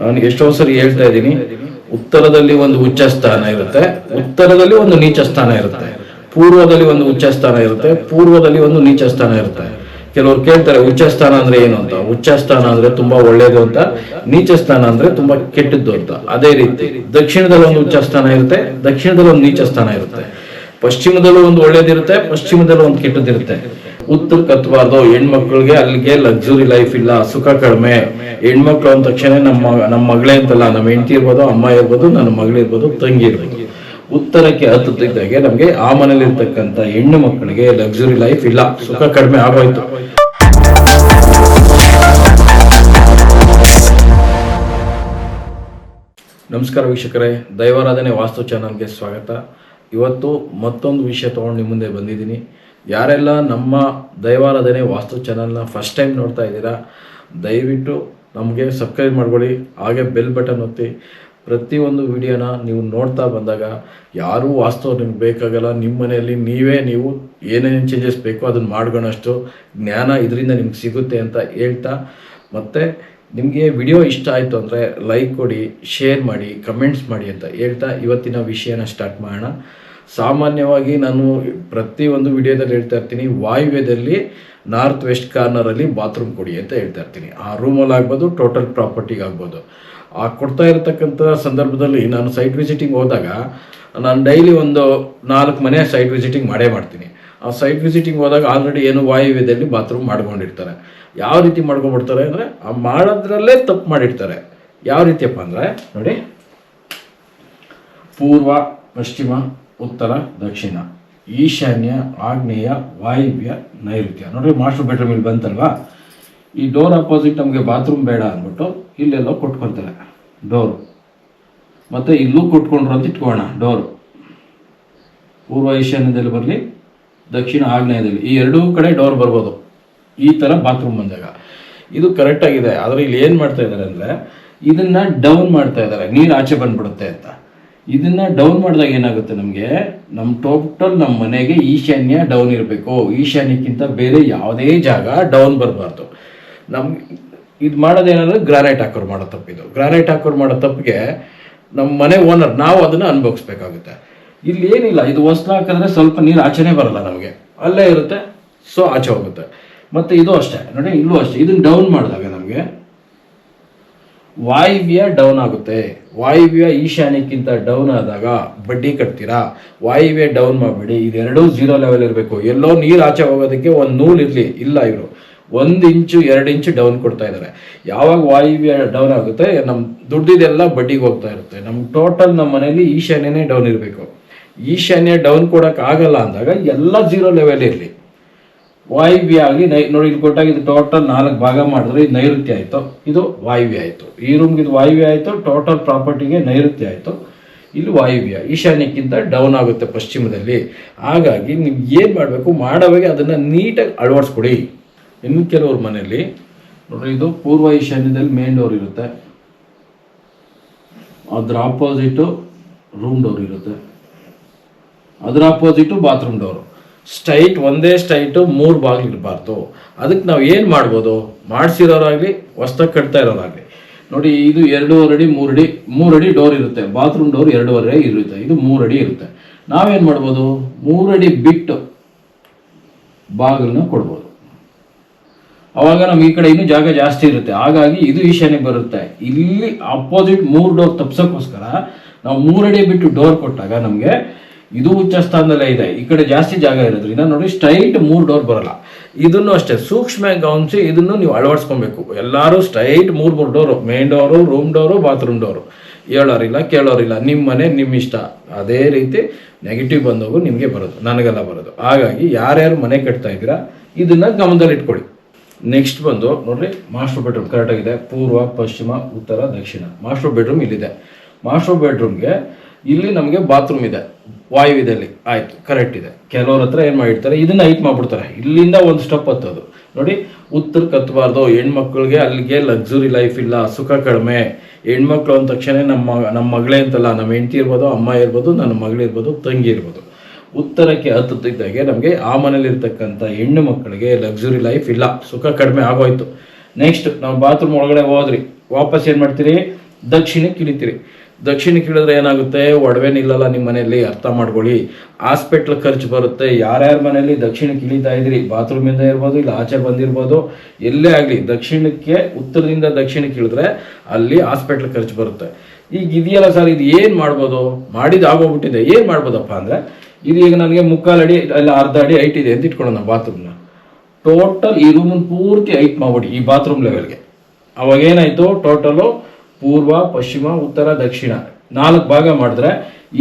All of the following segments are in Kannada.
ನಾನು ಎಷ್ಟೋ ಸರಿ ಹೇಳ್ತಾ ಇದ್ದೀನಿ, ಉತ್ತರದಲ್ಲಿ ಒಂದು ಉಚ್ಚ ಸ್ಥಾನ ಇರುತ್ತೆ, ಉತ್ತರದಲ್ಲಿ ಒಂದು ನೀಚ ಸ್ಥಾನ ಇರುತ್ತೆ, ಪೂರ್ವದಲ್ಲಿ ಒಂದು ಉಚ್ಚ ಸ್ಥಾನ ಇರುತ್ತೆ, ಪೂರ್ವದಲ್ಲಿ ಒಂದು ನೀಚ ಸ್ಥಾನ ಇರುತ್ತೆ. ಕೆಲವರು ಕೇಳ್ತಾರೆ, ಉಚ್ಚ ಸ್ಥಾನ ಅಂದ್ರೆ ಏನು ಅಂತ? ಉಚ್ಚ ಸ್ಥಾನ ಅಂದ್ರೆ ತುಂಬಾ ಒಳ್ಳೇದು ಅಂತ, ನೀಚ ಸ್ಥಾನ ಅಂದ್ರೆ ತುಂಬಾ ಕೆಟ್ಟದ್ದು ಅಂತ. ಅದೇ ರೀತಿ, ದಕ್ಷಿಣದಲ್ಲಿ ಒಂದು ಉಚ್ಚ ಸ್ಥಾನ ಇರುತ್ತೆ, ದಕ್ಷಿಣದಲ್ಲಿ ಒಂದು ನೀಚ ಸ್ಥಾನ ಇರುತ್ತೆ. ಪಶ್ಚಿಮದಲ್ಲೂ ಒಂದು ಒಳ್ಳೇದಿರುತ್ತೆ, ಪಶ್ಚಿಮದಲ್ಲೂ ಒಂದು ಕೆಟ್ಟದಿರುತ್ತೆ ಉತ್ತರಕ್ಕೆ ಅದು ಹೆಣ್ಮಕ್ಳಿಗೆ ಅಲ್ಲಿಗೆ ಲಕ್ಸುರಿ ಲೈಫ್ ಇಲ್ಲ, ಸುಖ ಕಡಿಮೆ. ಹೆಣ್ಮಕ್ಳು ಅಂದ ತಕ್ಷಣ ನಮ್ಮ ನಮ್ಮ ಮಗಳೇ ಅಂತಲ್ಲ, ನಮ್ಮ ಹೆಂಡತಿ ಇರ್ಬೋದು, ಅಮ್ಮ ಇರ್ಬೋದು, ನನ್ನ ಮಗಳಿರ್ಬೋದು ತಂಗಿ ಇರ್ಬೋದು. ಉತ್ತರಕ್ಕೆ ಹತ್ತಿದ್ದಾಗೆ ನಮಗೆ ಆ ಮನೇಲಿ ಇರ್ತಕ್ಕಂಥ ಹೆಣ್ಣು ಮಕ್ಕಳಿಗೆ ಲಕ್ಸುರಿ ಲೈಫ್ ಇಲ್ಲ, ಸುಖ ಕಡಿಮೆ ಆಗೋಯ್ತು. ನಮಸ್ಕಾರ ವೀಕ್ಷಕರೇ, ದೈವಾರಾಧನೆ ವಾಸ್ತು ಚಾನಲ್ಗೆ ಸ್ವಾಗತ. ಇವತ್ತು ಮತ್ತೊಂದು ವಿಷಯ ತೊಗೊಂಡು ನಿಮ್ಮ ಮುಂದೆ ಬಂದಿದ್ದೀನಿ. ಯಾರೆಲ್ಲ ನಮ್ಮ ದೈವಾರಾಧನೆ ವಾಸ್ತು ಚಾನಲ್ನ ಫಸ್ಟ್ ಟೈಮ್ ನೋಡ್ತಾ ಇದ್ದೀರಾ, ದಯವಿಟ್ಟು ನಮಗೆ ಸಬ್ಸ್ಕ್ರೈಬ್ ಮಾಡ್ಕೊಳ್ಳಿ, ಹಾಗೆ ಬೆಲ್ ಬಟನ್ ಒತ್ತಿ. ಪ್ರತಿಯೊಂದು ವಿಡಿಯೋನ ನೀವು ನೋಡ್ತಾ ಬಂದಾಗ, ಯಾರೂ ವಾಸ್ತು ನಿಮ್ಗೆ ಬೇಕಾಗಲ್ಲ, ನಿಮ್ಮ ಮನೆಯಲ್ಲಿ ನೀವೇ ನೀವು ಏನೇನು ಚೇಂಜಸ್ ಬೇಕೋ ಅದನ್ನು ಮಾಡ್ಕೊಳ್ಳೋಷ್ಟು ಜ್ಞಾನ ಇದರಿಂದ ನಿಮ್ಗೆ ಸಿಗುತ್ತೆ ಅಂತ ಹೇಳ್ತಾ. ಮತ್ತು ನಿಮಗೆ ವಿಡಿಯೋ ಇಷ್ಟ ಆಯಿತು ಅಂದರೆ ಲೈಕ್ ಕೊಡಿ ಶೇರ್ ಮಾಡಿ ಕಮೆಂಟ್ಸ್ ಮಾಡಿ ಅಂತ ಹೇಳ್ತಾ ಇವತ್ತಿನ ವಿಷಯನ ಸ್ಟಾರ್ಟ್ ಮಾಡೋಣ. ಸಾಮಾನ್ಯವಾಗಿ ನಾನು ಪ್ರತಿಯೊಂದು ವಿಡಿಯೋದಲ್ಲಿ ಹೇಳ್ತಾ ಇರ್ತೀನಿ, ವಾಯುವ್ಯದಲ್ಲಿ ನಾರ್ತ್ ವೆಸ್ಟ್ ಕಾರ್ನರಲ್ಲಿ ಬಾತ್ರೂಮ್ ಕೊಡಿ ಅಂತ ಹೇಳ್ತಾ ಇರ್ತೀನಿ. ಆ ರೂಮಲ್ಲಿ ಆಗ್ಬೋದು ಟೋಟಲ್ ಪ್ರಾಪರ್ಟಿಗೆ ಆಗ್ಬೋದು. ಆ ಕೊಡ್ತಾ ಇರತಕ್ಕಂಥ ಸಂದರ್ಭದಲ್ಲಿ ನಾನು ಸೈಟ್ ವಿಸಿಟಿಂಗ್ ಹೋದಾಗ ನಾನು ಡೈಲಿ ಒಂದು ನಾಲ್ಕು ಮನೆ ಸೈಟ್ ವಿಸಿಟಿಂಗ್ ಮಾಡೇ ಮಾಡ್ತೀನಿ. ಆ ಸೈಟ್ ವಿಸಿಟಿಂಗ್ ಹೋದಾಗ ಆಲ್ರೆಡಿ ಏನು ವಾಯುವ್ಯದಲ್ಲಿ ಬಾತ್ರೂಮ್ ಮಾಡ್ಕೊಂಡಿರ್ತಾರೆ. ಯಾವ ರೀತಿ ಮಾಡ್ಕೊಂಡ್ಬಿಡ್ತಾರೆ ಅಂದರೆ, ಆ ಮಾಡೋದ್ರಲ್ಲೇ ತಪ್ಪು ಮಾಡಿರ್ತಾರೆ. ಯಾವ ರೀತಿಯಪ್ಪ ಅಂದರೆ, ನೋಡಿ. ಪೂರ್ವ, ಪಶ್ಚಿಮ ಉತ್ತರ, ದಕ್ಷಿಣ. ಈಶಾನ್ಯ, ಆಗ್ನೇಯ, ವಾಯುವ್ಯ, ನೈಋತ್ಯ. ನೋಡ್ರಿ ಮಾಸ್ಟರ್ ಬೆಡ್ರೂಮ್ ಇಲ್ಲಿ ಬಂತಲ್ವಾ? ಈ ಡೋರ್ ಅಪೋಸಿಟ್ ನಮಗೆ ಬಾತ್ರೂಮ್ ಬೇಡ ಅಂದ್ಬಿಟ್ಟು ಇಲ್ಲೆಲ್ಲ ಕೊಟ್ಕೊಳ್ತಾರೆ. ಡೋರು ಮತ್ತು ಇಲ್ಲೂ ಕೊಟ್ಕೊಂಡ್ರು ಅಂತ ಇಟ್ಕೋಣ ಡೋರು ಪೂರ್ವ ಈಶಾನ್ಯದಲ್ಲಿ ಬರಲಿ, ದಕ್ಷಿಣ ಆಗ್ನೇಯದಲ್ಲಿ. ಈ ಎರಡೂ ಕಡೆ ಡೋರ್ ಬರ್ಬೋದು. ಈ ಥರ ಬಾತ್ರೂಮ್ ಬಂದಾಗ. ಇದು ಕರೆಕ್ಟ್ ಆಗಿದೆ. ಆದರೆ ಇಲ್ಲಿ ಏನು ಮಾಡ್ತಾ ಇದ್ದಾರೆ ಅಂದರೆ, ಇದನ್ನ ಡೌನ್ ಮಾಡ್ತಾ ಇದ್ದಾರೆ ನೀರು ಆಚೆ ಬಂದ್ಬಿಡುತ್ತೆ ಅಂತ. ಇದನ್ನ ಡೌನ್ ಮಾಡಿದಾಗ ಏನಾಗುತ್ತೆ ನಮಗೆ? ನಮ್ಮ ಟೋಟಲ್ ನಮ್ಮ ಮನೆಗೆ ಈಶಾನ್ಯ ಡೌನ್ ಇರಬೇಕು. ಈಶಾನ್ಯಕ್ಕಿಂತ ಬೇರೆ ಯಾವುದೇ ಜಾಗ ಡೌನ್ ಬರಬಾರ್ದು. ನಮ್ಗೆ ಇದು ಮಾಡೋದೇನಂದ್ರೆ ಗ್ರಾನೈಟ್ ಹಾಕೋರು ಮಾಡೋ ತಪ್ಪಿದು ಗ್ರಾನೈಟ್ ಹಾಕೋರು ಮಾಡೋ ತಪ್ಪಿಗೆ ನಮ್ಮ ಮನೆ ಓನರ್ ನಾವು ಅದನ್ನು ಅನುಭವಿಸ್ಬೇಕಾಗುತ್ತೆ. ಇಲ್ಲಿ ಏನಿಲ್ಲ, ಇದು ಹೊಸ್ಲು ಹಾಕಿದ್ರೆ ಸ್ವಲ್ಪ ನೀರು ಆಚೆನೇ ಬರಲ್ಲ ನಮಗೆ. ಅಲ್ಲೇ ಇರುತ್ತೆ ಸೊ ಆಚೆ ಹೋಗುತ್ತೆ. ಮತ್ತೆ ಇದು ಅಷ್ಟೇ. ನೋಡಿ, ಇಲ್ಲೂ ಅಷ್ಟೇ. ಇದನ್ನ ಡೌನ್ ಮಾಡಿದಾಗ ನಮಗೆ ವಾಯುವ್ಯ ಡೌನ್ ಆಗುತ್ತೆ. ವಾಯುವ್ಯ ಈಶಾನ್ಯಕ್ಕಿಂತ ಡೌನ್ ಆದಾಗ ಬಡ್ಡಿ ಕಟ್ತೀರಾ? ವಾಯುವ್ಯ ಡೌನ್ ಮಾಡಬೇಡಿ. ಇದೆರಡೂ ಝೀರೋ ಲೆವೆಲ್ ಇರಬೇಕು. ಎಲ್ಲೋ ನೀರು ಆಚೆ ಹೋಗೋದಕ್ಕೆ ಒಂದು ನೂಲ್ ಇರಲಿ. ಇಲ್ಲ ಇವರು. ಒಂದು ಇಂಚು, ಎರಡು ಇಂಚು ಡೌನ್ ಕೊಡ್ತಾ ಇದ್ದಾರೆ ಯಾವಾಗ ವಾಯುವ್ಯ ಡೌನ್ ಆಗುತ್ತೆ? ನಮ್ಮ ದುಡ್ಡಿದೆಲ್ಲ ಬಡ್ಡಿಗೆ ಹೋಗ್ತಾ ಇರುತ್ತೆ. ನಮ್ಮ ಟೋಟಲ್ ನಮ್ಮ ಮನೇಲಿ ಈಶಾನ್ಯನೇ ಡೌನ್ ಇರಬೇಕು. ಈಶಾನ್ಯ ಡೌನ್ ಕೊಡೋಕ್ಕಾಗಲ್ಲ ಅಂದಾಗ ಎಲ್ಲ ಝೀರೋ ಲೆವೆಲ್ ಇರಲಿ. ವಾಯುವ್ಯ ಆಗಲಿ ನೈ, ನೋಡಿ ಇಲ್ಲಿ ಕೊಟ್ಟಾಗ ಇದು ಟೋಟಲ್ ನಾಲ್ಕು ಭಾಗ ಮಾಡಿದ್ರೆ ಇದು ನೈಋತ್ಯ ಆಯಿತು. ಇದು ವಾಯುವ್ಯ ಆಯಿತು. ಈ ರೂಮ್ಗೆ ಇದು ವಾಯುವ್ಯ ಆಯಿತು ಟೋಟಲ್ ಪ್ರಾಪರ್ಟಿಗೆ ನೈಋತ್ಯ ಆಯಿತು. ಇಲ್ಲಿ ವಾಯುವ್ಯ, ಈಶಾನ್ಯಕ್ಕಿಂತ ಡೌನ್ ಆಗುತ್ತೆ ಪಶ್ಚಿಮದಲ್ಲಿ. ಹಾಗಾಗಿ ನೀವು ಏನು ಮಾಡಬೇಕು ಮಾಡೋವಾಗ ಅದನ್ನು ನೀಟಾಗಿ ಅಳವಡಿಸ್ಕೊಡಿ. ಇನ್ನು ಕೆಲವ್ರ ಮನೆಯಲ್ಲಿ, ನೋಡ್ರಿ ಇದು ಪೂರ್ವ ಈಶಾನ್ಯದಲ್ಲಿ ಮೇನ್ ಡೋರ್ ಇರುತ್ತೆ. ಅದ್ರ ಆಪೋಸಿಟು ರೂಮ್ ಡೋರ್ ಇರುತ್ತೆ. ಅದರ ಆಪೋಸಿಟು ಬಾತ್ರೂಮ್ ಡೋರು ಸ್ಟೈಟ್ ಒಂದೇ ಸ್ಟೈಟು ಮೂರು ಬಾಗಿಲು ಇರಬಾರ್ದು ಅದಕ್ಕೆ ನಾವು ಏನು ಮಾಡ್ಬೋದು? ಮಾಡಿಸಿರೋರಾಗಲಿ ಹೊಸ್ದಾಗಿ ಕಟ್ತಾ ಇರೋರಾಗಲಿ ನೋಡಿ, ಇದು ಎರಡೂವರೆ ಅಡಿ, ಮೂರು ಅಡಿ ಮೂರು ಅಡಿ ಡೋರ್ ಇರುತ್ತೆ. ಬಾತ್ರೂಮ್ ಡೋರ್ ಎರಡೂವರೆ ಇರುತ್ತೆ. ಇದು ಮೂರು ಅಡಿ ಇರುತ್ತೆ. ನಾವೇನು ಮಾಡ್ಬೋದು? ಮೂರು ಅಡಿ ಬಿಟ್ಟು ಬಾಗಿಲನ್ನ ಕೊಡ್ಬೋದು. ಅವಾಗ ನಮ್ಗೆ ಈ ಕಡೆ ಇನ್ನೂ ಜಾಗ ಜಾಸ್ತಿ ಇರುತ್ತೆ. ಹಾಗಾಗಿ ಇದು ಈಶಾನ್ಯ ಬರುತ್ತೆ. ಇಲ್ಲಿ ಅಪೋಸಿಟ್ ಮೂರು ಡೋರ್ ತಪ್ಸೋಕ್ಕೋಸ್ಕರ ನಾವು ಮೂರಡಿ ಬಿಟ್ಟು ಡೋರ್ ಕೊಟ್ಟಾಗ ನಮಗೆ ಇದು ಉಚ್ಚ ಸ್ಥಾನದಲ್ಲೇ ಇದೆ. ಈ ಕಡೆ ಜಾಸ್ತಿ ಜಾಗ ಇರೋದ್ರಿಂದ ನೋಡಿ ಸ್ಟ್ರೈಟ್ ಮೂರು ಡೋರ್ ಬರಲ್ಲ. ಇದನ್ನು ಅಷ್ಟೇ, ಸೂಕ್ಷ್ಮ ಗಮನಿಸಿ ಇದನ್ನು ನೀವು ಅಳವಡಿಸ್ಕೊಬೇಕು. ಎಲ್ಲರೂ ಸ್ಟ್ರೈಟ್ ಮೂರು ಮೂರು door main door room door bathroom door ಹೇಳೋರಿಲ್ಲ, ಕೇಳೋರಿಲ್ಲ ನಿಮ್ಮ ಮನೆ ನಿಮ್ಮ ಇಷ್ಟ. ಅದೇ ರೀತಿ ನೆಗೆಟಿವ್ ಬಂದೋಗು ನಿಮಗೆ ಬರೋದು, ನನಗೆಲ್ಲ ಬರೋದು. ಹಾಗಾಗಿ ಯಾರ್ಯಾರು ಮನೆ ಕಟ್ತಾ ಇದ್ದೀರಾ, ಇದನ್ನ ಗಮನದಲ್ಲಿ ಇಟ್ಕೊಳ್ಳಿ. ನೆಕ್ಸ್ಟ್ ಬಂದು ನೋಡ್ರಿ ಮಾಸ್ಟರ್ ಬೆಡ್ರೂಮ್ ಕರೆಕ್ಟಾಗಿದೆ ಪೂರ್ವ, ಪಶ್ಚಿಮ, ಉತ್ತರ, ದಕ್ಷಿಣ. ಮಾಸ್ಟರ್ ಬೆಡ್ರೂಮ್ ಇಲ್ಲಿದೆ. ಮಾಸ್ಟರ್ ಬೆಡ್ರೂಮ್ಗೆ ಇಲ್ಲಿ ನಮಗೆ ಬಾತ್ರೂಮ್ ಇದೆ. ವಾಯುವ್ಯದಲ್ಲಿ ಆಯ್ತು ಕರೆಕ್ಟ್ ಇದೆ. ಕೆಲವ್ರ ಹತ್ರ ಏನು ಮಾಡಿರ್ತಾರೆ, ಇದನ್ನ ಹೈಟ್ ಮಾಡ್ಬಿಡ್ತಾರೆ. ಇಲ್ಲಿಂದ ಒಂದು ಸ್ಟೆಪ್ ಹತ್ತೋದು. ನೋಡಿ, ಉತ್ತರ ಹತ್ತಬಾರ್ದು ಹೆಣ್ಮಕ್ಳಿಗೆ ಅಲ್ಲಿಗೆ ಲಕ್ಸುರಿ ಲೈಫ್ ಇಲ್ಲ, ಸುಖ ಕಡಿಮೆ. ಹೆಣ್ಮಕ್ಳು ಅಂದ ತಕ್ಷಣ ನಮ್ಮ ನಮ್ಮ ಮಗಳೇ ಅಂತಲ್ಲ ನಮ್ಮ ಹೆಂಡತಿ ಇರ್ಬೋದು, ಅಮ್ಮ ಇರ್ಬೋದು, ನನ್ನ ಮಗಳಿರ್ಬೋದು ತಂಗಿ ಇರ್ಬೋದು. ಉತ್ತರಕ್ಕೆ ಹತ್ತಿದ್ದಾಗೆ ನಮಗೆ ಆ ಮನೇಲಿರ್ತಕ್ಕಂಥ ಹೆಣ್ಣು ಮಕ್ಕಳಿಗೆ ಲಕ್ಸುರಿ ಲೈಫ್ ಇಲ್ಲ, ಸುಖ ಕಡಿಮೆ ಆಗೋಯ್ತು. ನೆಕ್ಸ್ಟ್ ನಾವು ಬಾತ್ರೂಮ್ ಒಳಗಡೆ ಹೋದ್ರಿ. ವಾಪಸ್ ಏನು ಮಾಡ್ತೀರಿ? ದಕ್ಷಿಣಕ್ಕೆ ಇಳಿತೀರಿ. ದಕ್ಷಿಣಕ್ಕೆ ಇಳಿದ್ರೆ ಏನಾಗುತ್ತೆ? ಒಡವೆ ನಿಲ್ಲಲ್ಲ ನಿಮ್ಮ ಮನೆಯಲ್ಲಿ ಅರ್ಥ ಮಾಡ್ಕೊಳ್ಳಿ. ಹಾಸ್ಪಿಟ್ಲ್ ಖರ್ಚು ಬರುತ್ತೆ. ಯಾರ್ಯಾರ ಮನೆಯಲ್ಲಿ ದಕ್ಷಿಣಕ್ಕೆ ಇಳಿತಾ ಇದ್ರಿ? ಬಾತ್ರೂಮಿಂದ ಇರ್ಬೋದು, ಇಲ್ಲ ಆಚೆ ಬಂದಿರ್ಬೋದು, ಎಲ್ಲೇ ಆಗಲಿ. ದಕ್ಷಿಣಕ್ಕೆ, ಉತ್ತರದಿಂದ ದಕ್ಷಿಣಕ್ಕೆ ಇಳಿದ್ರೆ ಅಲ್ಲಿ ಹಾಸ್ಪಿಟ್ಲ್ ಖರ್ಚು ಬರುತ್ತೆ. ಈಗ ಇದೆಯಲ್ಲ ಸರ್, ಇದು ಏನು ಮಾಡ್ಬೋದು? ಮಾಡಿದ ಆಗೋಗ್ಬಿಟ್ಟಿದೆ. ಏನು ಮಾಡ್ಬೋದಪ್ಪ ಅಂದರೆ, ಇದು ಈಗ ನನಗೆ ಮುಕ್ಕಾಲು ಅಡಿ, ಇಲ್ಲ ಅರ್ಧ ಅಡಿ ಹೈಟ್ ಇದೆ. ಅಂತ ಇಟ್ಕೊಳ್ಳೋಣ ಬಾತ್ರೂಮ್ನ? ಟೋಟಲ್ ಈ ರೂಮನ್ನು ಪೂರ್ತಿ ಹೈಟ್ ಮಾಡ್ಬಿಡಿ ಈ ಬಾತ್ರೂಮ್ ಲೆವೆಲ್ಗೆ ಅವಾಗ ಏನಾಯಿತು? ಟೋಟಲು ಪೂರ್ವ, ಪಶ್ಚಿಮ, ಉತ್ತರ, ದಕ್ಷಿಣ. ನಾಲ್ಕು ಭಾಗ ಮಾಡಿದ್ರೆ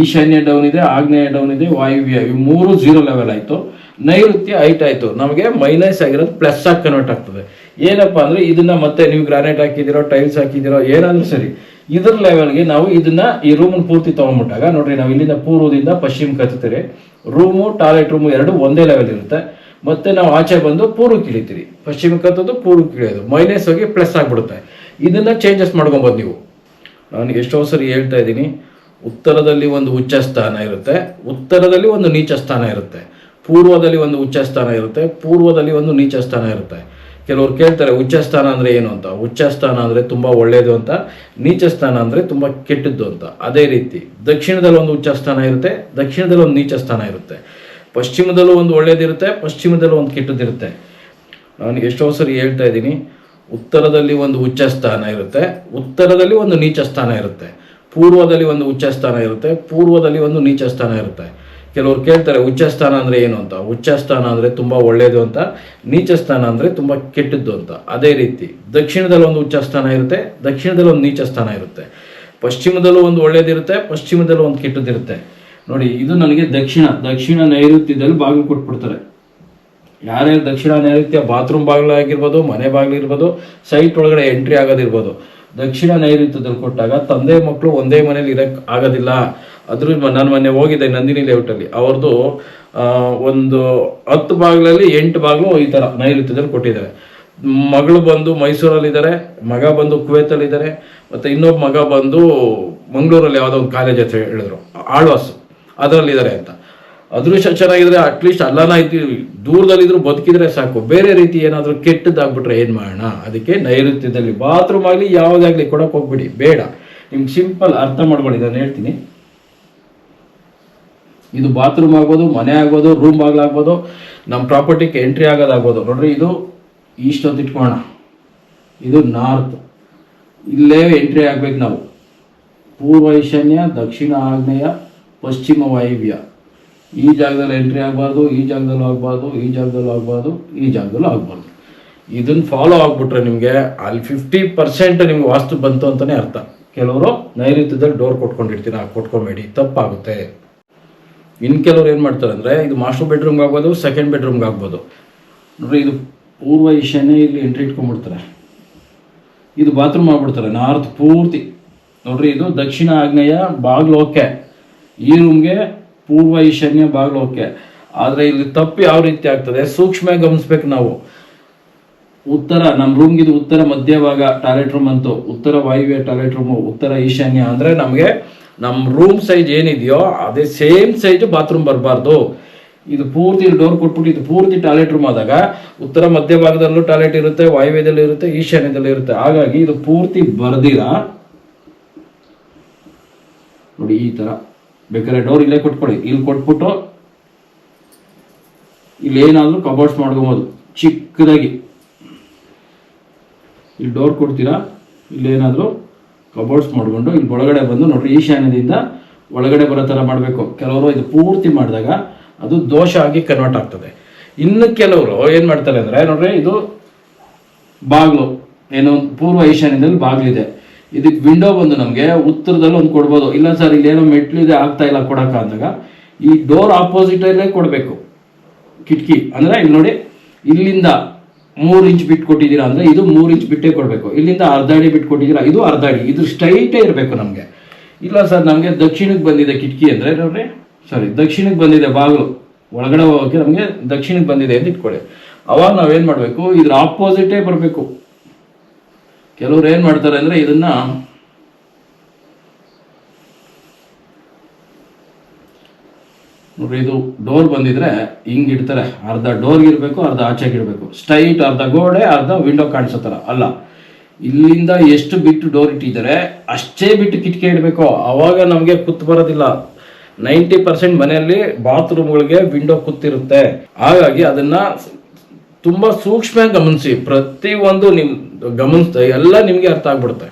ಈಶಾನ್ಯ ಡೌನ್ ಇದೆ, ಆಗ್ನೇಯ ಡೌನ್ ಇದೆ, ವಾಯುವ್ಯ. ಇವು ಮೂರು ಜೀರೋ ಲೆವೆಲ್ ಆಯ್ತು. ನೈಋತ್ಯ ಹೈಟ್ ಆಯ್ತು. ನಮಗೆ ಮೈನಸ್ ಆಗಿರೋದು ಪ್ಲಸ್ ಆಗಿ ಕನ್ವರ್ಟ್ ಆಗ್ತದೆ. ಏನಪ್ಪ ಅಂದರೆ ಇದನ್ನ ಮತ್ತೆ ನೀವು ಗ್ರಾನೈಟ್ ಹಾಕಿದಿರೋ ಟೈಲ್ಸ್ ಹಾಕಿದಿರೋ ಏನಾದರೂ ಸರಿ, ಇದ್ರ ಲೆವೆಲ್ಗೆ ನಾವು ಇದನ್ನ ಈ ರೂಮನ್ನು ಪೂರ್ತಿ ತಗೊಂಡ್ಬಿಟ್ಟಾಗ, ನೋಡ್ರಿ ನಾವು ಇಲ್ಲಿಂದ ಪೂರ್ವದಿಂದ ಪಶ್ಚಿಮ ಕತ್ತೀರಿ ರೂಮು ಟಾಯ್ಲೆಟ್ ರೂಮು ಎರಡು ಒಂದೇ ಲೆವೆಲ್ ಇರುತ್ತೆ. ಮತ್ತೆ ನಾವು ಆಚೆ ಬಂದು ಪೂರ್ವಕ್ಕೆ ಇಳಿತೀರಿ ಪಶ್ಚಿಮ ಕತ್ತದ್ದು ಪೂರ್ವಕ್ಕೆ ಇಳಿಯೋದು ಮೈನಸ್ ಹೋಗಿ ಪ್ಲಸ್ ಆಗ್ಬಿಡುತ್ತೆ. ಇದನ್ನ ಚೇಂಜಸ್ ಮಾಡ್ಕೊಬೋದು ನೀವು. ನಾನು ಎಷ್ಟೋ ಸರಿ ಹೇಳ್ತಾ ಇದ್ದೀನಿ, ಉತ್ತರದಲ್ಲಿ ಒಂದು ಉಚ್ಚ ಸ್ಥಾನ ಇರುತ್ತೆ, ಉತ್ತರದಲ್ಲಿ ಒಂದು ನೀಚ ಸ್ಥಾನ ಇರುತ್ತೆ, ಪೂರ್ವದಲ್ಲಿ ಒಂದು ಉಚ್ಚ ಸ್ಥಾನ ಇರುತ್ತೆ, ಪೂರ್ವದಲ್ಲಿ ಒಂದು ನೀಚ ಸ್ಥಾನ ಇರುತ್ತೆ. ಕೆಲವರು ಕೇಳ್ತಾರೆ, ಉಚ್ಚ ಸ್ಥಾನ ಅಂದ್ರೆ ಏನು ಅಂತ? ಉಚ್ಚ ಸ್ಥಾನ ಅಂದ್ರೆ ತುಂಬಾ ಒಳ್ಳೆಯದು ಅಂತ, ನೀಚ ಸ್ಥಾನ ಅಂದ್ರೆ ತುಂಬಾ ಕೆಟ್ಟದ್ದು ಅಂತ. ಅದೇ ರೀತಿ, ದಕ್ಷಿಣದಲ್ಲಿ ಒಂದು ಉಚ್ಚ ಸ್ಥಾನ ಇರುತ್ತೆ, ದಕ್ಷಿಣದಲ್ಲಿ ಒಂದು ನೀಚ ಸ್ಥಾನ ಇರುತ್ತೆ. ಪಶ್ಚಿಮದಲ್ಲೂ ಒಂದು ಒಳ್ಳೇದಿರುತ್ತೆ, ಪಶ್ಚಿಮದಲ್ಲೂ ಒಂದು ಕೆಟ್ಟದ್ದಿರುತ್ತೆ. ನಾನು ಎಷ್ಟೋ ಸರಿ ಹೇಳ್ತಾ ಇದ್ದೀನಿ ಉತ್ತರದಲ್ಲಿ ಒಂದು ಉಚ್ಚ ಸ್ಥಾನ ಇರುತ್ತೆ, ಉತ್ತರದಲ್ಲಿ ಒಂದು ನೀಚ ಸ್ಥಾನ ಇರುತ್ತೆ, ಪೂರ್ವದಲ್ಲಿ ಒಂದು ಉಚ್ಚ ಸ್ಥಾನ ಇರುತ್ತೆ, ಪೂರ್ವದಲ್ಲಿ ಒಂದು ನೀಚ ಸ್ಥಾನ ಇರುತ್ತೆ. ಕೆಲವರು ಕೇಳ್ತಾರೆ, ಉಚ್ಚ ಸ್ಥಾನ ಅಂದರೆ ಏನು ಅಂತ? ಉಚ್ಚ ಸ್ಥಾನ ಅಂದರೆ ತುಂಬ ಒಳ್ಳೆಯದು ಅಂತ, ನೀಚ ಸ್ಥಾನ ಅಂದರೆ ತುಂಬ ಕೆಟ್ಟದ್ದು ಅಂತ. ಅದೇ ರೀತಿ, ದಕ್ಷಿಣದಲ್ಲಿ ಒಂದು ಉಚ್ಚ ಸ್ಥಾನ ಇರುತ್ತೆ, ದಕ್ಷಿಣದಲ್ಲಿ ಒಂದು ನೀಚ ಸ್ಥಾನ ಇರುತ್ತೆ. ಪಶ್ಚಿಮದಲ್ಲೂ ಒಂದು ಒಳ್ಳೇದಿರುತ್ತೆ ಪಶ್ಚಿಮದಲ್ಲೂ ಒಂದು ಕೆಟ್ಟದಿರುತ್ತೆ ನೋಡಿ, ಇದು ನನಗೆ ದಕ್ಷಿಣ ದಕ್ಷಿಣ ನೈಋತ್ಯದಲ್ಲಿ ಬಾಗಿಲು ಕೊಟ್ಬಿಡ್ತಾರೆ. ಯಾರ್ಯಾರು ದಕ್ಷಿಣ ನೈಋತ್ಯ ಬಾತ್ರೂಮ್ ಬಾಗಿಲು ಆಗಿರ್ಬೋದು ಮನೆ ಬಾಗಿಲು ಇರ್ಬೋದು ಸೈಟ್ ಒಳಗಡೆ ಎಂಟ್ರಿ ಆಗೋದಿರ್ಬೋದು. ದಕ್ಷಿಣ ನೈಋತ್ಯದಲ್ಲಿ ಕೊಟ್ಟಾಗ ತಂದೆ ಮಕ್ಕಳು ಒಂದೇ ಮನೇಲಿ ಇರಕ್ ಆಗೋದಿಲ್ಲ. ಅದ್ರ ನಾನು ಮೊನ್ನೆ ಹೋಗಿದ್ದೆ ನಂದಿನಿ ಲೇಔಟಲ್ಲಿ ಅವ್ರದ್ದು ಒಂದು ಹತ್ತು ಬಾಗಿಲಲ್ಲಿ ಎಂಟು ಬಾಗಿಲು ಈ ಥರ ನೈಋತ್ಯದಲ್ಲಿ ಕೊಟ್ಟಿದ್ದಾರೆ. ಮಗಳು ಬಂದು ಮೈಸೂರಲ್ಲಿದ್ದಾರೆ, ಮಗ ಬಂದು ಕುವೇತಲ್ಲಿದ್ದಾರೆ, ಮತ್ತೆ ಇನ್ನೊಬ್ಬ ಮಗ ಬಂದು ಮಂಗಳೂರಲ್ಲಿ ಯಾವುದೋ ಒಂದು ಕಾಲೇಜ್ ಅಂತ ಹೇಳಿದ್ರು. ಆಳ್ವಾಸು. ಅದರಲ್ಲಿದ್ದಾರೆ ಅಂತ. ಅದೃಷ್ಟ ಚೆನ್ನಾಗಿದ್ರೆ ಅಟ್ಲೀಸ್ಟ್ ಅಲ್ಲನ ಇದ್ದೀವಿ ದೂರದಲ್ಲಿದ್ರು ಬದುಕಿದ್ರೆ ಸಾಕು. ಬೇರೆ ರೀತಿ ಏನಾದರೂ ಕೆಟ್ಟದಾಗ್ಬಿಟ್ರೆ ಏನು ಮಾಡೋಣ? ಅದಕ್ಕೆ ನೈಋತ್ಯದಲ್ಲಿ ಬಾತ್ರೂಮ್ ಆಗಲಿ ಯಾವುದಾಗಲಿ ಕೊಡಕ್ಕೆ ಹೋಗ್ಬಿಡಿ. ಬೇಡ. ನಿಮ್ಗೆ ಸಿಂಪಲ್ ಅರ್ಥ ಮಾಡ್ಕೊಳ್ಳಿ ನಾನು ಹೇಳ್ತೀನಿ. ಇದು ಬಾತ್ರೂಮ್ ಆಗ್ಬೋದು, ಮನೆ ಆಗ್ಬೋದು ರೂಮ್ ಆಗ್ಲಾಗ್ಬೋದು ನಮ್ಮ ಪ್ರಾಪರ್ಟಿಗೆ ಎಂಟ್ರಿ ಆಗೋದಾಗ್ಬೋದು ನೋಡ್ರಿ, ಇದು ಈಸ್ಟ್ ಅಂತ ಇಟ್ಕೋಣ ಇದು ನಾರ್ತ್ ಇಲ್ಲೇ ಎಂಟ್ರಿ ಆಗ್ಬೇಕು ನಾವು. ಪೂರ್ವ ಈಶಾನ್ಯ, ದಕ್ಷಿಣ ಆಗ್ನೇಯ, ಪಶ್ಚಿಮ ವಾಯುವ್ಯ. ಈ ಜಾಗದಲ್ಲಿ ಎಂಟ್ರಿ ಆಗಬಾರ್ದು, ಈ ಜಾಗದಲ್ಲೂ ಆಗಬಾರ್ದು, ಈ ಜಾಗದಲ್ಲೂ ಆಗಬಾರ್ದು, ಈ ಜಾಗದಲ್ಲೂ ಆಗಬಾರ್ದು. ಇದನ್ನ ಫಾಲೋ ಆಗಿಬಿಟ್ರೆ ನಿಮಗೆ ಅಲ್ಲಿ ಫಿಫ್ಟಿ ಪರ್ಸೆಂಟ್ ನಿಮ್ಗೆ ವಾಸ್ತು ಬಂತು ಅಂತಲೇ ಅರ್ಥ. ಕೆಲವರು ನೈಋತ್ಯದಲ್ಲಿ ಡೋರ್ ಕೊಟ್ಕೊಂಡಿರ್ತೀನಿ ಆ ಕೊಟ್ಕೊಬೇಡಿ, ತಪ್ಪಾಗುತ್ತೆ. ಇನ್ನು ಕೆಲವ್ರು ಏನು ಮಾಡ್ತಾರೆ ಅಂದರೆ, ಇದು ಮಾಸ್ಟರ್ ಬೆಡ್ರೂಮ್ಗೆ ಆಗ್ಬೋದು ಸೆಕೆಂಡ್ ಬೆಡ್ರೂಮ್ಗೆ ಆಗ್ಬೋದು. ನೋಡ್ರಿ, ಇದು ಪೂರ್ವ ಈಶಾನ್ಯ ಇಲ್ಲಿ ಎಂಟ್ರಿ ಇಟ್ಕೊಂಡ್ಬಿಡ್ತಾರೆ. ಇದು ಬಾತ್ರೂಮ್ ಆಗ್ಬಿಡ್ತಾರೆ ನಾರ್ತ್ ಪೂರ್ತಿ. ನೋಡ್ರಿ, ಇದು ದಕ್ಷಿಣ ಆಗ್ನೇಯ ಬಾಗ್ಲು ಓಕೆ ಈ ರೂಮ್ಗೆ ಪೂರ್ವ ಈಶಾನ್ಯ ಬಾಗ್ಲು ಓಕೆ ಆದರೆ ಇಲ್ಲಿ ತಪ್ಪು ಯಾವ ರೀತಿ ಆಗ್ತದೆ? ಸೂಕ್ಷ್ಮ ಗಮನಿಸ್ಬೇಕು ನಾವು. ಉತ್ತರ ನಮ್ಮ ರೂಮ್ ಇದು ಉತ್ತರ ಮಧ್ಯಭಾಗ ಟಾಯ್ಲೆಟ್ ರೂಮ್ ಅಂತು. ಉತ್ತರ ವಾಯುವ್ಯ ಟಾಯ್ಲೆಟ್ ರೂಮು ಉತ್ತರ ಈಶಾನ್ಯ ಅಂದರೆ ನಮಗೆ ನಮ್ಮ ರೂಮ್ ಸೈಜ್ ಏನಿದೆಯೋ ಅದೇ ಸೇಮ್ ಸೈಜ್ ಬಾತ್ರೂಮ್ ಬರಬಾರ್ದು. ಇದು ಪೂರ್ತಿ ಡೋರ್ ಕೊಟ್ಬಿಟ್ಟು ಇದು ಪೂರ್ತಿ ಟಾಯ್ಲೆಟ್ ರೂಮ್ ಆದಾಗ ಉತ್ತರ ಮಧ್ಯಭಾಗದಲ್ಲೂ ಟಾಯ್ಲೆಟ್ ಇರುತ್ತೆ, ವಾಯುವ್ಯದಲ್ಲಿ ಇರುತ್ತೆ, ಈಶಾನ್ಯದಲ್ಲಿ ಇರುತ್ತೆ. ಹಾಗಾಗಿ ಇದು ಪೂರ್ತಿ ಬರ್ದಿರ? ನೋಡಿ ಈ ತರ. ಬೇಕಾದ್ರೆ ಡೋರ್ ಇಲ್ಲೇ ಕೊಟ್ಕೊಳ್ಳಿ ಇಲ್ಲಿ ಕೊಟ್ಬಿಟ್ಟು ಇಲ್ಲಿ ಏನಾದರೂ ಕಬೋರ್ಡ್ಸ್ ಮಾಡ್ಕೊಬೋದು. ಚಿಕ್ಕದಾಗಿ. ಇಲ್ಲಿ ಡೋರ್ ಕೊಡ್ತೀರಾ? ಇಲ್ಲೇನಾದರೂ ಕಬೋರ್ಡ್ಸ್ ಮಾಡ್ಕೊಂಡು ಇಲ್ಲಿ ಒಳಗಡೆ ಬಂದು ನೋಡ್ರಿ ಈಶಾನ್ಯದಿಂದ ಒಳಗಡೆ ಬರೋ ಥರ ಮಾಡಬೇಕು. ಕೆಲವರು ಇದು ಪೂರ್ತಿ ಮಾಡಿದಾಗ ಅದು ದೋಷ ಆಗಿ ಕನ್ವರ್ಟ್ ಆಗ್ತದೆ. ಇನ್ನು ಕೆಲವರು ಏನು ಮಾಡ್ತಾರೆ ಅಂದರೆ, ನೋಡ್ರಿ, ಇದು ಬಾಗಿಲು. ಏನು, ಪೂರ್ವ ಈಶಾನ್ಯದಲ್ಲಿ ಬಾಗಿಲಿದೆ ಇದಕ್ಕೆ ವಿಂಡೋ ಬಂದು ನಮಗೆ ಉತ್ತರದಲ್ಲಿ ಒಂದು ಕೊಡ್ಬೋದು. ಇಲ್ಲ ಸರ್ ಇಲ್ಲೇನೋ ಮೆಟ್ಲು ಇದೆ, ಆಗ್ತಾ ಇಲ್ಲ ಕೊಡಕ್ಕ ಅಂದಾಗ, ಈ ಡೋರ್ ಆಪೋಸಿಟ್ ಅಲ್ಲೇ ಕೊಡಬೇಕು. ಕಿಟಕಿ. ಅಂದರೆ ಇಲ್ಲಿ ನೋಡಿ, ಇಲ್ಲಿಂದ ಮೂರು ಇಂಚ್ ಬಿಟ್ಟು ಕೊಟ್ಟಿದ್ದೀರಾ ಅಂದರೆ ಇದು ಮೂರು ಇಂಚ್ ಬಿಟ್ಟೇ ಕೊಡಬೇಕು. ಇಲ್ಲಿಂದ ಅರ್ಧ ಅಡಿ ಬಿಟ್ಟು ಕೊಟ್ಟಿದ್ದೀರಾ, ಇದು ಅರ್ಧ ಅಡಿ. ಇದು ಸ್ಟ್ರೈಟೇ ಇರಬೇಕು ನಮಗೆ. ಇಲ್ಲ ಸರ್ ನಮಗೆ ದಕ್ಷಿಣಕ್ಕೆ ಬಂದಿದೆ ಕಿಟಕಿ ಅಂದರೆ ನೋಡ್ರಿ ಸಾರಿ ದಕ್ಷಿಣಕ್ಕೆ ಬಂದಿದೆ ಬಾಗಿಲು. ಒಳಗಡೆ ಹೋಗೋಕ್ಕೆ ನಮಗೆ ದಕ್ಷಿಣಕ್ಕೆ ಬಂದಿದೆ ಅಂತ ಇಟ್ಕೊಳ್ಳಿ. ಅವಾಗ ನಾವೇನು ಮಾಡಬೇಕು? ಇದ್ರ ಆಪೋಸಿಟೇ ಬರಬೇಕು. ಕೆಲವ್ರು ಏನು ಮಾಡ್ತಾರೆ ಅಂದ್ರೆ ಇದನ್ನ ನೋಡ್ರಿ, ಇದು ಡೋರ್ ಬಂದಿದ್ರೆ ಹಿಂಗ್ ಇಡ್ತಾರೆ. ಅರ್ಧ ಡೋರ್ ಇರಬೇಕು, ಅರ್ಧ ಆಚೆಗೆ ಇರಬೇಕು ಸ್ಟ್ರೈಟ್ ಅರ್ಧ ಗೋಡೆ, ಅರ್ಧ ವಿಂಡೋ ಕಾಣಿಸೋ ಅಲ್ಲ, ಇಲ್ಲಿಂದ ಎಷ್ಟು ಬಿಟ್ಟು ಡೋರ್ ಇಟ್ಟಿದ್ದಾರೆ, ಅಷ್ಟೇ ಬಿಟ್ಟು ಕಿಟಕಿ ಇಡಬೇಕು. ಅವಾಗ ನಮಗೆ ಕುತ್ತು ಬರೋದಿಲ್ಲ. ನೈಂಟಿ ಪರ್ಸೆಂಟ್ ಮನೆಯಲ್ಲಿ ಬಾತ್ರೂಮ್ಗಳಿಗೆ ವಿಂಡೋ ಕುತ್ತಿರುತ್ತೆ. ಹಾಗಾಗಿ ಅದನ್ನ ತುಂಬಾ ಸೂಕ್ಷ್ಮ ಗಮನಿಸಿ. ಪ್ರತಿಯೊಂದು ನಿಮ್ ಗಮನಿಸ್ತಾ, ಎಲ್ಲ ನಿಮಗೆ ಅರ್ಥ ಆಗ್ಬಿಡುತ್ತೆ.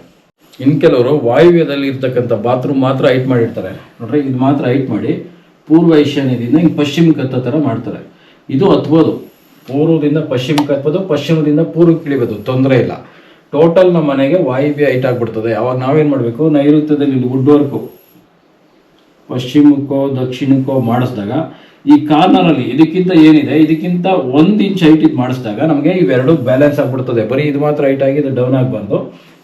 ಇನ್ನು ಕೆಲವರು ವಾಯುವ್ಯದಲ್ಲಿ ಇರ್ತಕ್ಕಂಥ ಬಾತ್ರೂಮ್ ಮಾತ್ರ ಹೈಟ್ ಮಾಡಿರ್ತಾರೆ. ನೋಡ್ರಿ, ಇದು ಮಾತ್ರ ಹೈಟ್ ಮಾಡಿ ಪೂರ್ವ ಈಶಾನ್ಯದಿಂದ ಹಿಂಗೆ ಪಶ್ಚಿಮ ಕತ್ತ ಥರ ಮಾಡ್ತಾರೆ. ಇದು ಹತ್ಬೋದು ಪೂರ್ವದಿಂದ ಪಶ್ಚಿಮ ಹತ್ಬೋದು ಪಶ್ಚಿಮದಿಂದ ಪೂರ್ವಕ್ಕೆ ಇಳಿಬೋದು ತೊಂದರೆ ಇಲ್ಲ. ಟೋಟಲ್ ನಮ್ಮ ಮನೆಗೆ ವಾಯುವ್ಯ ಹೈಟ್ ಆಗಿಬಿಡ್ತದೆ. ಅವಾಗ ನಾವೇನು ಮಾಡಬೇಕು? ನೈಋತ್ಯದಲ್ಲಿ ವುಡ್ ವರ್ಕು ಪಶ್ಚಿಮಕ್ಕೋ, ದಕ್ಷಿಣಕ್ಕೋ ಮಾಡಿಸಿದಾಗ, ಈ ಕಾರ್ನರಲ್ಲಿ ಇದಕ್ಕಿಂತ ಏನಿದೆ, ಇದಕ್ಕಿಂತ ಒಂದು ಇಂಚ್ ಹೈಟ್ ಇದು ಮಾಡಿಸಿದಾಗ ನಮಗೆ ಇವೆರಡು ಬ್ಯಾಲೆನ್ಸ್ ಆಗ್ಬಿಡ್ತದೆ. ಬರೀ ಇದು ಮಾತ್ರ ಹೈಟ್ ಆಗಿ ಇದು ಡೌನ್ ಆಗಬಾರ್ದು.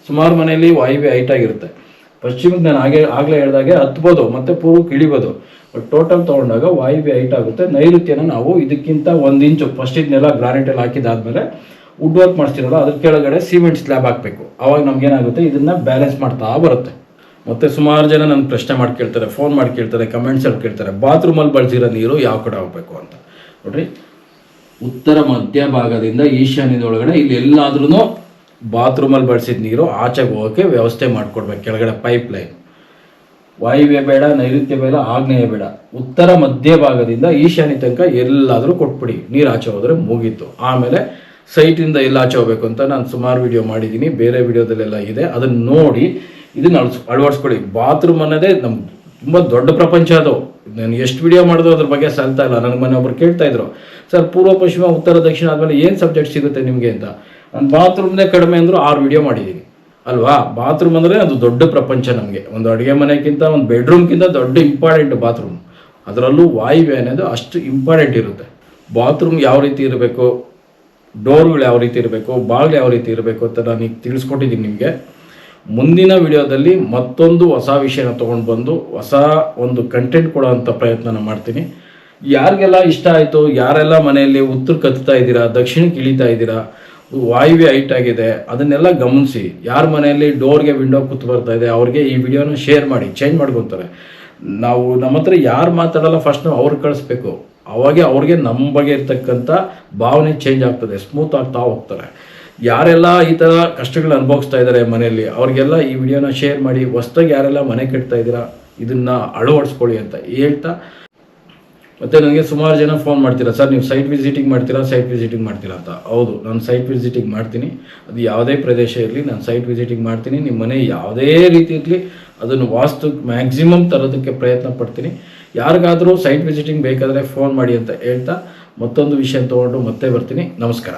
ಸುಮಾರು ಮನೆಯಲ್ಲಿ ವಾಯುವೆ ಹೈಟ್ ಆಗಿರುತ್ತೆ. ಪಶ್ಚಿಮಕ್ಕೆ ನಾನು ಹಾಗೆ, ಆಗಲೇ ಹೇಳಿದಾಗೆ ಹತ್ಬೋದು, ಮತ್ತೆ ಪೂರ್ವಕ್ಕೆ ಇಳಿಬೋದು ಬಟ್ ಟೋಟಲ್ ತೊಗೊಂಡಾಗ ವಾಯುವೆ ಹೈಟ್ ಆಗುತ್ತೆ. ನೈಋತ್ಯನ ನಾವು ಇದಕ್ಕಿಂತ ಒಂದು ಇಂಚು ಫಸ್ಟ್ ಇದನ್ನೆಲ್ಲ ಗ್ರಾನೈಟಲ್ಲಿ ಹಾಕಿದಾದ್ಮೇಲೆ ವುಡ್ ವರ್ಕ್ ಮಾಡಿಸ್ತಿರಲ್ಲ, ಅದ್ರ ಕೆಳಗಡೆ ಸಿಮೆಂಟ್ ಸ್ಲ್ಯಾಬ್ ಹಾಕಬೇಕು. ಅವಾಗ ನಮ್ಗೇನಾಗುತ್ತೆ? ಇದನ್ನ ಬ್ಯಾಲೆನ್ಸ್ ಮಾಡ್ತಾ ಬರುತ್ತೆ. ಮತ್ತೆ ಸುಮಾರು ಜನ ನನ್ನ ಪ್ರಶ್ನೆ ಮಾಡಿ ಕೇಳ್ತಾರೆ ಫೋನ್ ಮಾಡಿ ಕೇಳ್ತಾರೆ ಕಮೆಂಟ್ಸ್ ಅಲ್ಲಿ ಕೇಳ್ತಾರೆ ಬಾತ್ರೂಮಲ್ಲಿ ಬಳಸಿರೋ ನೀರು ಯಾವ ಕಡೆ ಹೋಗ್ಬೇಕು ಅಂತ. ನೋಡ್ರಿ, ಉತ್ತರ ಮಧ್ಯ ಭಾಗದಿಂದ ಈಶಾನ್ಯದೊಳಗಡೆ ಇಲ್ಲಿ ಎಲ್ಲಾದ್ರೂ ಬಾತ್ರೂಮಲ್ಲಿ ಬಳಸಿದ ನೀರು ಆಚೆಗೆ ಹೋಗೋಕ್ಕೆ ವ್ಯವಸ್ಥೆ ಮಾಡಿಕೊಡ್ಬೇಕು, ಕೆಳಗಡೆ ಪೈಪ್ ಲೈನ್ ವಾಯುವ್ಯ ಬೇಡ, ನೈಋತ್ಯ ಬೇಡ, ಆಗ್ನೇಯ ಬೇಡ. ಉತ್ತರ ಮಧ್ಯ ಭಾಗದಿಂದ ಈಶಾನ್ಯ ತನಕ ಎಲ್ಲಾದರೂ ಕೊಟ್ಬಿಡಿ, ನೀರು ಆಚೆ ಹೋದರೆ ಮುಗೀತು. ಆಮೇಲೆ ಸೈಟಿಂದ ಎಲ್ಲ ಆಚೆ ಹೋಗ್ಬೇಕು ಅಂತ ನಾನು ಸುಮಾರು ವಿಡಿಯೋ ಮಾಡಿದ್ದೀನಿ ಬೇರೆ ವಿಡಿಯೋದಲ್ಲೆಲ್ಲ ಇದೆ. ಅದನ್ನ ನೋಡಿ ಇದನ್ನ ಅಳ್ಸ್ ಅಳವಡಿಸ್ಕೊಳ್ಳಿ. ಬಾತ್ರೂಮ್ ಅನ್ನೋದೇ ನಮ್ ತುಂಬ ದೊಡ್ಡ ಪ್ರಪಂಚ ಅದು. ನಾನು ಎಷ್ಟು ವಿಡಿಯೋ ಮಾಡಿದ್ರು ಅದ್ರ ಬಗ್ಗೆ ಸಲ್ತಾ ಇಲ್ಲ. ನನಗೆ ಮನೆ ಒಬ್ರು ಕೇಳ್ತಾ ಇದ್ರು. ಸರ್, ಪೂರ್ವ, ಪಶ್ಚಿಮ, ಉತ್ತರ, ದಕ್ಷಿಣ ಆದ್ಮೇಲೆ ಏನು ಸಬ್ಜೆಕ್ಟ್ ಸಿಗುತ್ತೆ ನಿಮಗೆ ಅಂತ? ನಾನು ಬಾತ್ರೂಮ್ನೇ ಕಡಿಮೆ ಅಂದ್ರು ಆರು ವಿಡಿಯೋ ಮಾಡಿದ್ದೀನಿ ಅಲ್ವಾ? ಬಾತ್ರೂಮ್ ಅಂದರೆ ಅದು ದೊಡ್ಡ ಪ್ರಪಂಚ ನಮಗೆ. ಒಂದು ಅಡುಗೆ ಮನೆಗಿಂತ ಒಂದು ಬೆಡ್ರೂಮ್ಗಿಂತ ದೊಡ್ಡ ಇಂಪಾರ್ಟೆಂಟ್ ಬಾತ್ರೂಮ್. ಅದರಲ್ಲೂ ವಾಯುವೆ ಅನ್ನೋದು ಅಷ್ಟು ಇಂಪಾರ್ಟೆಂಟ್ ಇರುತ್ತೆ. ಬಾತ್ರೂಮ್ ಯಾವ ರೀತಿ ಇರಬೇಕು? ಡೋರ್ಗಳು ಯಾವ ರೀತಿ ಇರಬೇಕು? ಬಾಗಿಲು ಯಾವ ರೀತಿ ಇರಬೇಕು ಅಂತ ನಾನು ಈಗ ತಿಳಿಸ್ಕೊಟ್ಟಿದ್ದೀನಿ ನಿಮಗೆ. ಮುಂದಿನ ವಿಡಿಯೋದಲ್ಲಿ ಮತ್ತೊಂದು ಹೊಸ ವಿಷಯನ ತೊಗೊಂಡು ಬಂದು ಹೊಸ ಒಂದು ಕಂಟೆಂಟ್ ಕೊಡೋವಂಥ ಪ್ರಯತ್ನನ ಮಾಡ್ತೀನಿ. ಯಾರಿಗೆಲ್ಲ ಇಷ್ಟ ಆಯಿತು, ಯಾರೆಲ್ಲ ಮನೆಯಲ್ಲಿ ಉತ್ತರ ಕತ್ತಾ ಇದ್ದೀರಾ, ದಕ್ಷಿಣಕ್ಕೆ ಇಳಿತಾ ಇದ್ದೀರಾ ವಾಯುವೆ ಹೈಟ್ ಆಗಿದೆ, ಅದನ್ನೆಲ್ಲ ಗಮನಿಸಿ. ಯಾರ ಮನೆಯಲ್ಲಿ ಡೋರ್ಗೆ ವಿಂಡೋ ಕೂತು ಬರ್ತಾ ಇದೆ, ಅವ್ರಿಗೆ ಈ ವಿಡಿಯೋನ ಶೇರ್ ಮಾಡಿ ಚೇಂಜ್ ಮಾಡ್ಕೊತಾರೆ. ನಾವು ನಮ್ಮ ಹತ್ರ ಯಾರು ಮಾತಾಡಲ್ಲ ಫಸ್ಟ್ ನಾವು ಅವ್ರಿಗೆ ಕಳಿಸ್ಬೇಕು. ಅವಾಗೆ ಅವ್ರಿಗೆ ನಮ್ಮ ಬಗ್ಗೆ ಇರ್ತಕ್ಕಂಥ ಭಾವನೆ ಚೇಂಜ್ ಆಗ್ತದೆ ಸ್ಮೂತ್ ಆಗ್ತಾ ಹೋಗ್ತಾರೆ. ಯಾರೆಲ್ಲ ಈ ಥರ ಕಷ್ಟಗಳನ್ನ ಅನುಭವಿಸ್ತಾ ಇದ್ದಾರೆ ಮನೆಯಲ್ಲಿ, ಅವ್ರಿಗೆಲ್ಲ ಈ ವಿಡಿಯೋನ ಶೇರ್ ಮಾಡಿ, ಹೊಸ್ದಾಗಿ ಯಾರೆಲ್ಲ ಮನೆ ಕಟ್ತಾ ಇದ್ದೀರಾ, ಇದನ್ನು ಅಳವಡಿಸ್ಕೊಳ್ಳಿ ಅಂತ ಹೇಳ್ತಾ. ಮತ್ತೆ ನನಗೆ ಸುಮಾರು ಜನ ಫೋನ್ ಮಾಡ್ತೀರಾ, ಸರ್, ನೀವು ಸೈಟ್ ವಿಸಿಟಿಂಗ್ ಮಾಡ್ತೀರಾ ಸೈಟ್ ವಿಸಿಟಿಂಗ್ ಮಾಡ್ತೀರಾ ಅಂತ. ಹೌದು, ನಾನು ಸೈಟ್ ವಿಸಿಟಿಂಗ್ ಮಾಡ್ತೀನಿ. ಅದು ಯಾವುದೇ ಪ್ರದೇಶ ಇರಲಿ, ನಾನು ಸೈಟ್ ವಿಸಿಟಿಂಗ್ ಮಾಡ್ತೀನಿ. ನಿಮ್ಮ ಮನೆ ಯಾವುದೇ ರೀತಿ ಇರಲಿ, ಅದನ್ನು ವಾಸ್ತು ಮ್ಯಾಕ್ಸಿಮಮ್ ತರೋದಕ್ಕೆ ಪ್ರಯತ್ನ ಪಡ್ತೀನಿ. ಯಾರಿಗಾದರೂ ಸೈಟ್ ವಿಸಿಟಿಂಗ್ ಬೇಕಾದರೆ ಫೋನ್ ಮಾಡಿ ಅಂತ ಹೇಳ್ತಾ, ಮತ್ತೊಂದು ವಿಷಯ ತೊಗೊಂಡು ಮತ್ತೆ ಬರ್ತೀನಿ. ನಮಸ್ಕಾರ.